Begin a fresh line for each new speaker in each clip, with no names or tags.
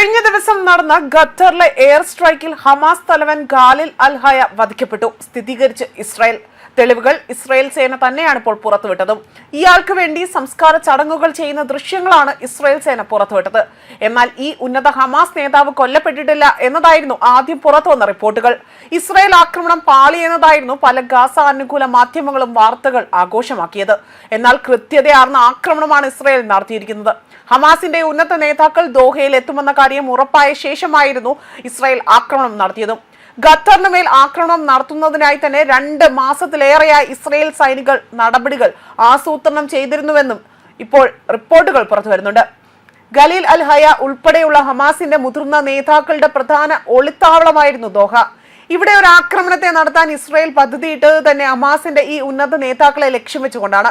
കഴിഞ്ഞ ദിവസം നടന്ന ഖത്തറിലെ എയർ സ്ട്രൈക്കിൽ ഹമാസ് തലവൻ ഗാലിൽ അൽഹായ വധിക്കപ്പെട്ടു. സ്ഥിരീകരിച്ച് ഇസ്രായേൽ തെളിവുകൾ ഇസ്രായേൽ സേന തന്നെയാണ് ഇപ്പോൾ പുറത്തുവിട്ടതും. ഇയാൾക്ക് വേണ്ടി സംസ്കാര ചടങ്ങുകൾ ചെയ്യുന്ന ദൃശ്യങ്ങളാണ് ഇസ്രായേൽ സേന പുറത്തുവിട്ടത്. എന്നാൽ ഈ ഉന്നത ഹമാസ് നേതാവ് കൊല്ലപ്പെട്ടിട്ടില്ല എന്നതായിരുന്നു ആദ്യം പുറത്തു വന്ന റിപ്പോർട്ടുകൾ. ഇസ്രായേൽ ആക്രമണം പാളിയെന്നതായിരുന്നു പല ഗാസ അനുകൂല മാധ്യമങ്ങളും വാർത്തകൾ ആഘോഷമാക്കിയത്. എന്നാൽ കൃത്യതയാർന്ന ആക്രമണമാണ് ഇസ്രായേൽ നടത്തിയിരിക്കുന്നത്. ഹമാസിന്റെ ഉന്നത നേതാക്കൾ ദോഹയിൽ എത്തുമെന്ന കാര്യം ഉറപ്പായ ശേഷമായിരുന്നു ഇസ്രായേൽ ആക്രമണം നടത്തിയത്. ഖത്തറിന് മേൽ ആക്രമണം നടത്തുന്നതിനായി തന്നെ രണ്ട് മാസത്തിലേറെയായി ഇസ്രായേൽ സൈനികൾ നടപടികൾ ആസൂത്രണം ചെയ്തിരുന്നുവെന്നും ഇപ്പോൾ റിപ്പോർട്ടുകൾ പുറത്തു വരുന്നുണ്ട്. ഖലീൽ അൽ ഹയ ഉൾപ്പെടെയുള്ള ഹമാസിന്റെ മുതിർന്ന നേതാക്കളുടെ പ്രധാന ഒളിത്താവളമായിരുന്നു ദോഹ. ഇവിടെ ഒരു ആക്രമണത്തെ നടത്താൻ ഇസ്രായേൽ പദ്ധതിയിട്ടത് തന്നെ ഹമാസിന്റെ ഈ ഉന്നത നേതാക്കളെ ലക്ഷ്യം വെച്ചുകൊണ്ടാണ്.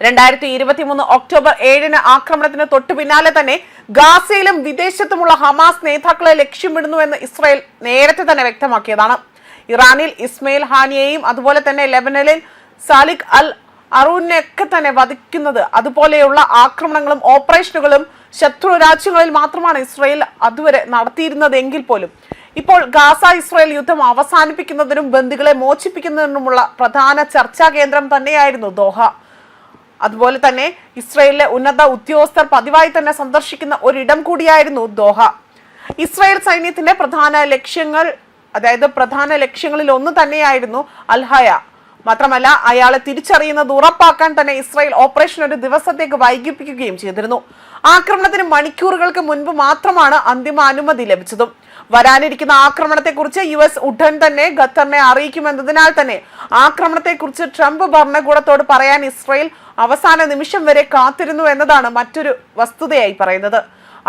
രണ്ടായിരത്തി ഇരുപത്തി മൂന്ന് ഒക്ടോബർ ഏഴിന് ആക്രമണത്തിന് തൊട്ടു പിന്നാലെ തന്നെ ഗാസയിലും വിദേശത്തുമുള്ള ഹമാസ് നേതാക്കളെ ലക്ഷ്യമിടുന്നുവെന്ന് ഇസ്രായേൽ നേരത്തെ തന്നെ വ്യക്തമാക്കിയതാണ്. ഇറാനിൽ ഇസ്മയിൽ ഹാനിയെയും അതുപോലെ തന്നെ ലെബനനിൽ സാലിഖ് അൽ അറൂനെയൊക്കെ തന്നെ വധിക്കുന്നത്. അതുപോലെയുള്ള ആക്രമണങ്ങളും ഓപ്പറേഷനുകളും ശത്രു രാജ്യങ്ങളിൽ മാത്രമാണ് ഇസ്രായേൽ അതുവരെ നടത്തിയിരുന്നതെങ്കിൽ പോലും. ഇപ്പോൾ ഗാസ ഇസ്രായേൽ യുദ്ധം അവസാനിപ്പിക്കുന്നതിനും ബന്ദികളെ മോചിപ്പിക്കുന്നതിനുമുള്ള പ്രധാന ചർച്ചാ കേന്ദ്രം തന്നെയായിരുന്നു ദോഹ. അതുപോലെ തന്നെ ഇസ്രയേലിലെ ഉന്നത ഉദ്യോഗസ്ഥർ പതിവായി തന്നെ സന്ദർശിക്കുന്ന ഒരിടം കൂടിയായിരുന്നു ദോഹ. ഇസ്രായേൽ സൈന്യത്തിന്റെ പ്രധാന ലക്ഷ്യങ്ങൾ അതായത് പ്രധാന ലക്ഷ്യങ്ങളിൽ ഒന്ന് തന്നെയായിരുന്നു അൽഹയ. മാത്രമല്ല അയാളെ തിരിച്ചറിയുന്നത് ഉറപ്പാക്കാൻ തന്നെ ഇസ്രായേൽ ഓപ്പറേഷൻ ഒരു ദിവസത്തേക്ക് വൈകിപ്പിക്കുകയും ചെയ്തിരുന്നു. ആക്രമണത്തിന് മണിക്കൂറുകൾക്ക് മുൻപ് മാത്രമാണ് അന്തിമ അനുമതി ലഭിച്ചതും. വരാനിരിക്കുന്ന ആക്രമണത്തെക്കുറിച്ച് യു എസ് ഉടൻ തന്നെ ഖത്തറിനെ അറിയിക്കുമെന്നതിനാൽ തന്നെ ആക്രമണത്തെക്കുറിച്ച് ട്രംപ് ഭരണകൂടത്തോട് പറയാൻ ഇസ്രായേൽ അവസാന നിമിഷം വരെ കാത്തിരുന്നു എന്നതാണ് മറ്റൊരു വസ്തുതയായി പറയുന്നത്.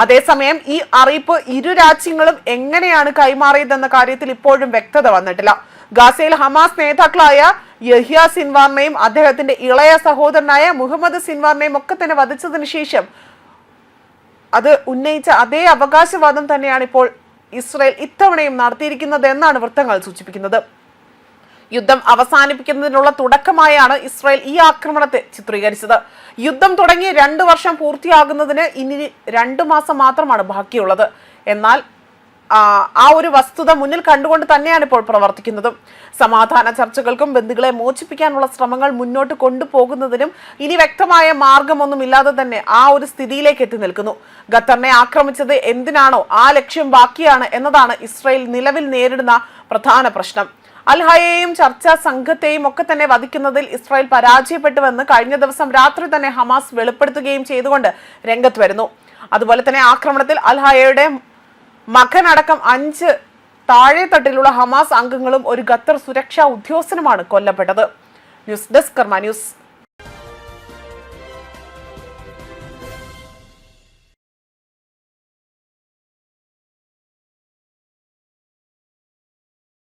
അതേസമയം ഈ അറിയിപ്പ് ഇരു രാജ്യങ്ങളും എങ്ങനെയാണ് കൈമാറിയതെന്ന കാര്യത്തിൽ ഇപ്പോഴും വ്യക്തത വന്നിട്ടില്ല. ഗാസയിൽ ഹമാസ് നേതാക്കളായ യഹിയ സിൻവാറിനെയും അദ്ദേഹത്തിന്റെ ഇളയ സഹോദരനായ മുഹമ്മദ് സിൻവാറിനെയും ഒക്കെ തന്നെ വധിച്ചതിന് ശേഷം അത് ഉന്നയിച്ച അതേ അവകാശവാദം തന്നെയാണ് ഇപ്പോൾ ഇസ്രയേൽ ഇത്തവണയും നടത്തിയിരിക്കുന്നത് എന്നാണ് വൃത്തങ്ങൾ സൂചിപ്പിക്കുന്നത്. യുദ്ധം അവസാനിപ്പിക്കുന്നതിനുള്ള തുടക്കമായാണ് ഇസ്രായേൽ ഈ ആക്രമണത്തെ ചിത്രീകരിച്ചത്. യുദ്ധം തുടങ്ങി രണ്ടു വർഷം പൂർത്തിയാകുന്നതിന് ഇനി രണ്ടു മാസം മാത്രമാണ് ബാക്കിയുള്ളത്. എന്നാൽ ആ, ഒരു വസ്തുത മുന്നിൽ കണ്ടുകൊണ്ട് തന്നെയാണ് ഇപ്പോൾ പ്രവർത്തിക്കുന്നതും. സമാധാന ചർച്ചകൾക്കും ബന്ധുക്കളെ മോചിപ്പിക്കാനുള്ള ശ്രമങ്ങൾ മുന്നോട്ട് കൊണ്ടുപോകുന്നതിനും ഇനി വ്യക്തമായ മാർഗമൊന്നും ഇല്ലാതെ തന്നെ ആ ഒരു സ്ഥിതിയിലേക്ക് എത്തി നിൽക്കുന്നു. ഖത്തറിനെ ആക്രമിച്ചത് എന്തിനാണോ ആ ലക്ഷ്യം ബാക്കിയാണ് എന്നതാണ് ഇസ്രായേൽ നിലവിൽ നേരിടുന്ന പ്രധാന പ്രശ്നം. അൽഹയെയും ചർച്ചാ സംഘത്തെയും ഒക്കെ തന്നെ വധിക്കുന്നതിൽ ഇസ്രായേൽ പരാജയപ്പെട്ടുവെന്ന് കഴിഞ്ഞ ദിവസം രാത്രി തന്നെ ഹമാസ് വെളിപ്പെടുത്തുകയും ചെയ്തുകൊണ്ട് രംഗത്ത് വരുന്നു. അതുപോലെ തന്നെ ആക്രമണത്തിൽ അൽഹയയുടെ മകനടക്കം അഞ്ച് താഴെ തട്ടിലുള്ള ഹമാസ് അംഗങ്ങളും ഒരു ഖത്തർ സുരക്ഷാ ഉദ്യോഗസ്ഥനുമാണ് കൊല്ലപ്പെട്ടത്. News desk Karma news.